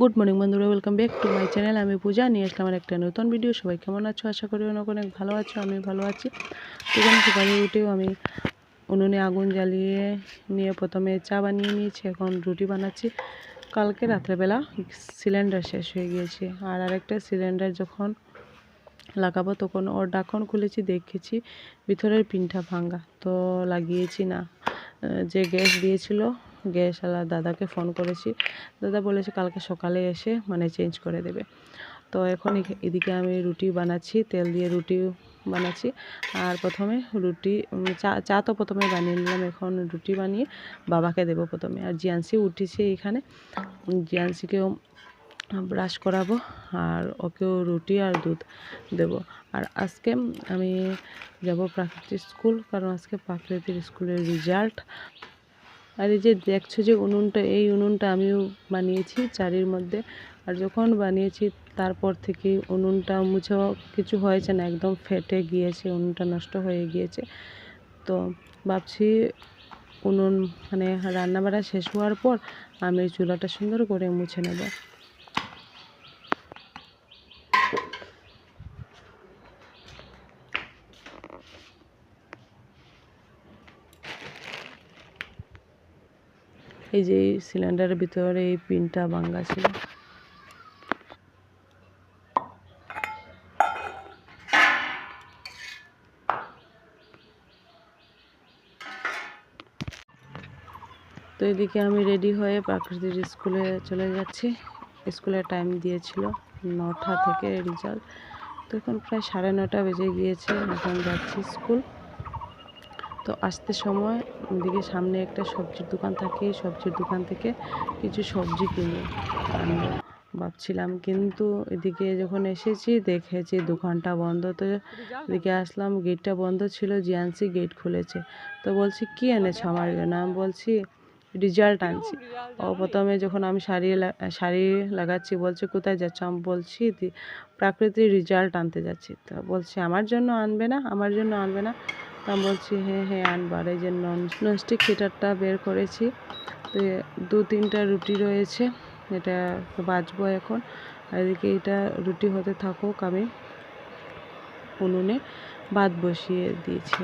Good morning বন্ধুরা welcome back to my channel আমি পূজা, নিয়ে আসলাম আমার একটা নতুন ভিডিও সবাই কেমন আছো? আশা করি অনেক অনেক ভালো আছো আমি ভালো আছি। সেখানে সকালে উঠেও আমি উনুনে আগুন জ্বালিয়ে নিয়ে প্রথমে চা বানিয়ে নিয়েছি, এখন রুটি বানাচ্ছি। কালকে রাত্রেবেলা সিলিন্ডার শেষ হয়ে গিয়েছে। আর আরেকটা সিলিন্ডার যখন লাগাবো, তখন ওর ডাকন খুলেছি, দেখেছি ভিতরের পিনটা ভাঙ্গা। তো লাগিয়েছি না। যে গ্যাস দিয়েছিল গ্যাসওয়ালা দাদাকে ফোন করেছি। দাদা বলেছে কালকে সকালে এসে মানে চেঞ্জ করে দেবে। তো এখন এদিকে আমি রুটি বানাচ্ছি, তেল দিয়ে রুটি বানাচ্ছি। আর প্রথমে রুটি চা চা তো প্রথমে বানিয়ে নিলাম, এখন রুটি বানিয়ে বাবাকে দেবো প্রথমে। আর জিয়ান্সি উঠেছে এখানে। জিয়ান্সিকেও ব্রাশ করাবো, আর ওকেও রুটি আর দুধ দেব। আর আজকে আমি যাব প্রাকৃতিক স্কুল কারণ আজকে প্রাকৃতিক স্কুলের রেজাল্ট আর এই যে দেখছ যে উনুনটা, এই উনুনটা আমিও বানিয়েছি চারির মধ্যে। আর যখন বানিয়েছি, তারপর থেকে উনুনটা মুছে কিছু হয়েছে না, একদম ফেটে গিয়েছে, উনুনটা নষ্ট হয়ে গিয়েছে। তো ভাবছি উনুন মানে রান্নাবাড়া শেষ হওয়ার পর আমি চুলাটা সুন্দর করে মুছে নেব। এই যে সিলিন্ডারের ভিতরে এই পিনটা ভাঙ্গা ছিল। তো এদিকে আমি রেডি হয়ে প্রাকৃতিক স্কুলে চলে যাচ্ছি। স্কুলে টাইম দিয়েছিল নটা থেকে রেজাল্ট। তো এখন প্রায় সাড়ে নটা বেজে গিয়েছে, এখন যাচ্ছি স্কুল। তো আসতে সময় ওদিকে সামনে একটা সবজির দোকান থাকে। সবজির দোকান থেকে কিছু সবজি কিনে। আনব ভাবছিলাম কিন্তু এদিকে যখন এসেছি, দেখেছি দোকানটা বন্ধ। তো এদিকে আসলাম, গেটটা বন্ধ ছিল, জিয়ান্সি গেট খুলেছে। তো বলছি, কি এনেছো আমার জন্য? আমি বলছি, রেজাল্ট আনছি। ও প্রথমে যখন আমি শাড়ি শাড়ি লাগাচ্ছি, বলছে, কোথায় যাচ্ছ? আমি বলছি প্রাকৃতিক রেজাল্ট আনতে যাচ্ছি। তো বলছে, আমার জন্য আনবে না, আমার জন্য আনবে না। তা বলছি হ্যাঁ হ্যাঁ আনবার। এই যে নন, ননস্টিক হিটারটা বের করেছি। তো দু তিনটা রুটি রয়েছে, এটা বাজবো এখন। এদিকে এটা রুটি হতে থাকুক আমি উনুনে ভাত বসিয়ে দিয়েছি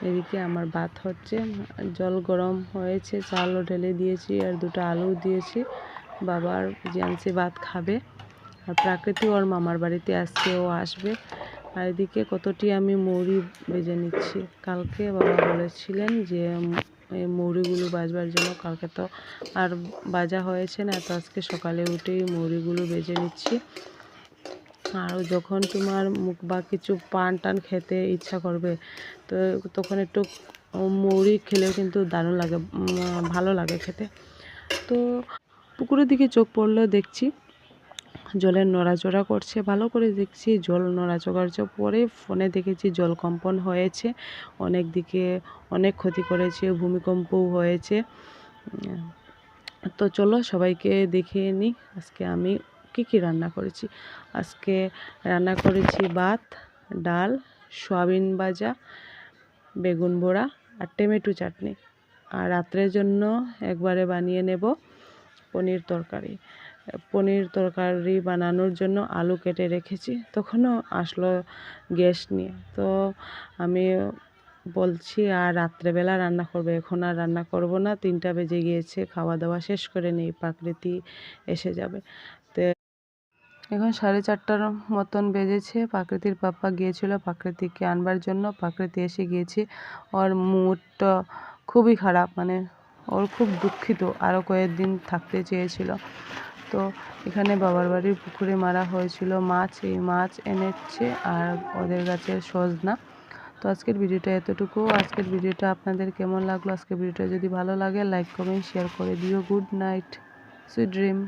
এদিকে আমার ভাত হচ্ছে, জল গরম হয়েছে, চালও ঢেলে দিয়েছি আর দুটো আলু দিয়েছি। বাবার জিয়ান্সি ভাত খাবে। আর প্রাকৃতিক ওর মামার বাড়িতে আসছে ও আসবে। আর এদিকে কতটি আমি মৌরি বেজে নিচ্ছি। কালকে বাবা বলেছিলেন যে এই মৌরিগুলো বাজবার জন্য কালকে তো আর বাজা হয়েছে না, তো আজকে সকালে উঠেই মৌরিগুলো বেজে নিচ্ছি। আর যখন তোমার মুখ বা কিছু পান টান খেতে ইচ্ছা করবে, তো তখন একটু মৌরি খেলেও কিন্তু দারুণ লাগে ভালো লাগে খেতে। তো পুকুরের দিকে চোখ পড়লেও দেখছি জলের নড়াচড়া করছে। ভালো করে দেখছি জল নড়াচড়ার পরে ফোনে দেখেছি জল কম্পন হয়েছে। অনেক দিকে অনেক ক্ষতি করেছে, ভূমিকম্পও হয়েছে। তো চলো সবাইকে দেখিয়ে নিই আজকে আমি কী কী রান্না করেছি। আজকে রান্না করেছি ভাত, ডাল, সয়াবিন ভাজা, বেগুন বড়া আর টমেটো চাটনি। আর রাত্রের জন্য একবারে বানিয়ে নেব পনির তরকারি। পনির তরকারি বানানোর জন্য আলু কেটে রেখেছি, তখনও আসলো গ্যাস নিয়ে। তো আমি বলছি, আর রাত্রেবেলা রান্না করবে? এখন আর রান্না করব না, তিনটা বেজে গিয়েছে খাওয়া দাওয়া শেষ করে নেই প্রাকৃতি এসে যাবে। তো এখন সাড়ে চারটার মতন বেজেছে প্রাকৃতির পাপ্পা গিয়েছিল প্রাকৃতিককে আনবার জন্য প্রাকৃতি এসে গিয়েছে। ওর মুডটা খুবই খারাপ মানে ওর খুব দুঃখিত, আরও কয়েকদিন থাকতে চেয়েছিল। তো এখানে বাবার বাড়ির পুকুরে মারা হয়েছিল মাছ, এই মাছ এনেছে আর ওদের গাছের সজনা। তো আজকের ভিডিওটা এতটুকু। আজকের ভিডিওটা আপনাদের কেমন লাগল? আজকের ভিডিওটা যদি ভালো লাগে লাইক কমেন্ট শেয়ার করে দিও। Good night sweet dream